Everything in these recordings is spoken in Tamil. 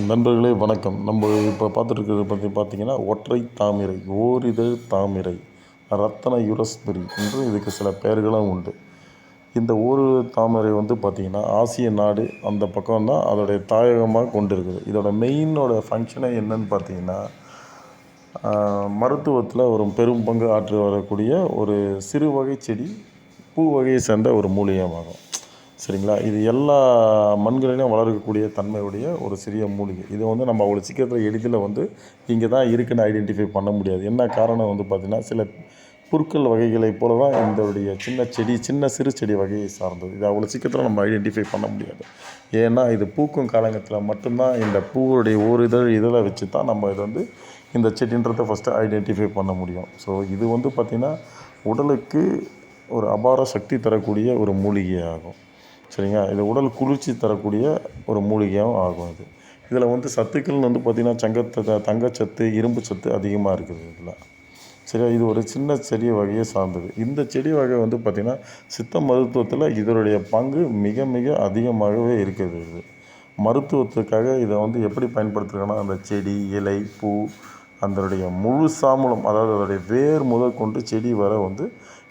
நண்பர்களே வணக்கம். நம்ம இப்போ பார்த்துட்டு பற்றி பார்த்திங்கன்னா ஒற்றை தாமரை ஓரிதழ் தாமரை ரத்தன யுரஸ்பெரி என்று இதுக்கு சில பெயர்களும் உண்டு. இந்த ஒரு தாமரை வந்து பார்த்திங்கன்னா ஆசிய நாடு அந்த பக்கம் தான் அதோடைய தாயகமாக கொண்டு இருக்குது இதோட மெயினோட ஃபங்க்ஷனை என்னன்னு பார்த்தீங்கன்னா மருத்துவத்தில் ஒரு பெரும் பங்கு ஆற்றி வரக்கூடிய ஒரு சிறு வகை செடி பூ வகையை சேர்ந்த ஒரு மூலிகமாகும் சரிங்களா? இது எல்லா மண்களிலும் வளரக்கூடிய தன்மையுடைய ஒரு சிறிய மூலிகை. இதை வந்து நம்ம அவ்வளோ சீக்கிரத்தில் எளிதில் வந்து இங்கே தான் இருக்குன்னு ஐடென்டிஃபை பண்ண முடியாது. என்ன காரணம் வந்து பார்த்திங்கன்னா சில புற்கள் வகைகளைப் போல தான் இதோடைய சின்ன செடி சின்ன சிறு செடி வகையை சார்ந்தது. இது அவ்வளோ சீக்கிரத்தில் நம்ம ஐடென்டிஃபை பண்ண முடியாது. ஏன்னா இது பூக்கும் காலங்கத்தில் மட்டும்தான் இந்த பூவுடைய ஒரு இதழ் இதழை வச்சு தான் நம்ம இதை வந்து இந்த செடின்றதை ஃபஸ்ட்டு ஐடென்டிஃபை பண்ண முடியும். ஸோ இது வந்து பார்த்திங்கன்னா உடலுக்கு ஒரு அபார சக்தி தரக்கூடிய ஒரு மூலிகை ஆகும் சரிங்களா? இது உடல் குளிர்ச்சி தரக்கூடிய ஒரு மூலிகையாகவும் ஆகும் இது. இதில் வந்து சத்துக்கள்னு வந்து பார்த்திங்கன்னா சங்கத்தை தங்கச்சத்து இரும்பு சத்து அதிகமாக இருக்குது இதில். சரியா? இது ஒரு சின்ன செடி வகையை சார்ந்தது. இந்த செடி வகை வந்து பார்த்திங்கன்னா சித்த மருத்துவத்தில் இதனுடைய பங்கு மிக மிக அதிகமாகவே இருக்குது இது. மருத்துவத்துக்காக இதை வந்து எப்படி பயன்படுத்துகிறாங்கன்னா அந்த செடி இலை பூ அதனுடைய முழு சாமலம் அதாவது அதோடைய வேர் முதல் கொண்டு செடி வர வந்து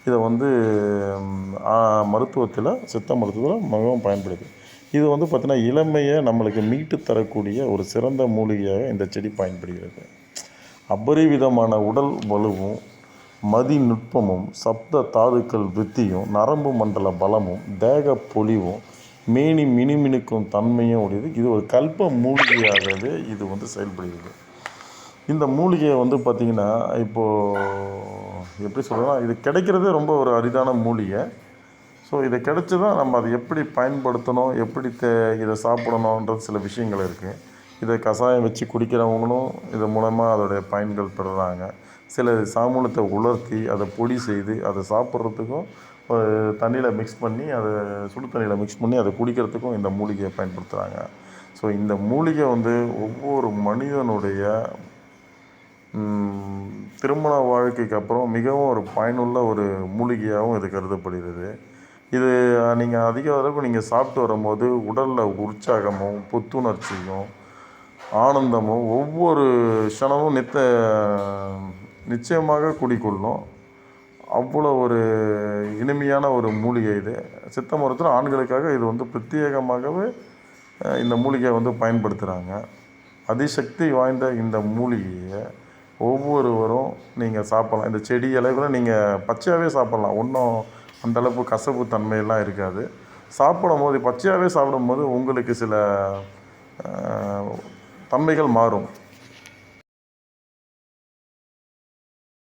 இதை வந்து மருத்துவத்தில் சித்த மருத்துவத்தில் மிகவும் பயன்படுது. இது வந்து பார்த்திங்கன்னா இளமையை நம்மளுக்கு மீட்டு தரக்கூடிய ஒரு சிறந்த மூலிகையாக இந்த செடி பயன்படுகிறது. அபரிவிதமான உடல் வலுவும் மதி நுட்பமும் சப்த தாதுக்கள் வித்தியும் நரம்பு மண்டல பலமும் தேக பொலிவும் மேனி மினுமினுக்கும் தன்மையும் உடையது. இது ஒரு கல்ப மூலிகையாகவே இது வந்து செயல்படுகிறது. இந்த மூலிகையை வந்து பார்த்திங்கன்னா இப்போது எப்படி சொல்கிறதுனா இது கிடைக்கிறதே ரொம்ப ஒரு அரிதான மூலிகை. ஸோ இதை கிடைச்சி தான் நம்ம அதை எப்படி பயன்படுத்தணும் எப்படி தே இதை சாப்பிடணுன்றது சில விஷயங்கள் இருக்குது இதை கஷாயம் வச்சு குடிக்கிறவங்களும் இது மூலமாக அதோடைய பயன்கள் பெறுறாங்க. சில சாமூலத்தை உலர்த்தி அதை பொடி செய்து அதை சாப்பிட்றதுக்கும் தண்ணியில் மிக்ஸ் பண்ணி அதை சுடு தண்ணியில் மிக்ஸ் பண்ணி அதை குடிக்கிறதுக்கும் இந்த மூலிகையை பயன்படுத்துகிறாங்க ஸோ இந்த மூலிகை வந்து ஒவ்வொரு மனிதனுடைய திருமண வாழ்க்கைக்கு அப்புறம் மிகவும் ஒரு பயனுள்ள ஒரு மூலிகையாகவும் இது கருதப்படுகிறது. இது நீங்கள் அதிக அளவுக்கு நீங்கள் சாப்பிட்டு வரும்போது உடலில் உற்சாகமும் புத்துணர்ச்சியும் ஆனந்தமும் ஒவ்வொரு க்ஷணமும் நித்த நிச்சயமாக குடிக்கொள்ளும். அவ்வளோ ஒரு இனிமையான ஒரு மூலிகை இது. சித்த மருத்துவம் ஆண்களுக்காக இது வந்து பிரத்யேகமாகவே இந்த மூலிகையை வந்து பயன்படுத்துகிறாங்க அதிசக்தி வாய்ந்த இந்த மூலிகையை ஒவ்வொருவரும் நீங்கள் சாப்பிட்லாம். இந்த செடி இலைகளை நீங்கள் பச்சையாகவே சாப்பிட்லாம். ஒன்றும் அந்தளவுக்கு கசப்பு தன்மையெல்லாம் இருக்காது. சாப்பிடும் போது பச்சையாகவே சாப்பிடும்போது உங்களுக்கு சில தன்மைகள் மாறும்.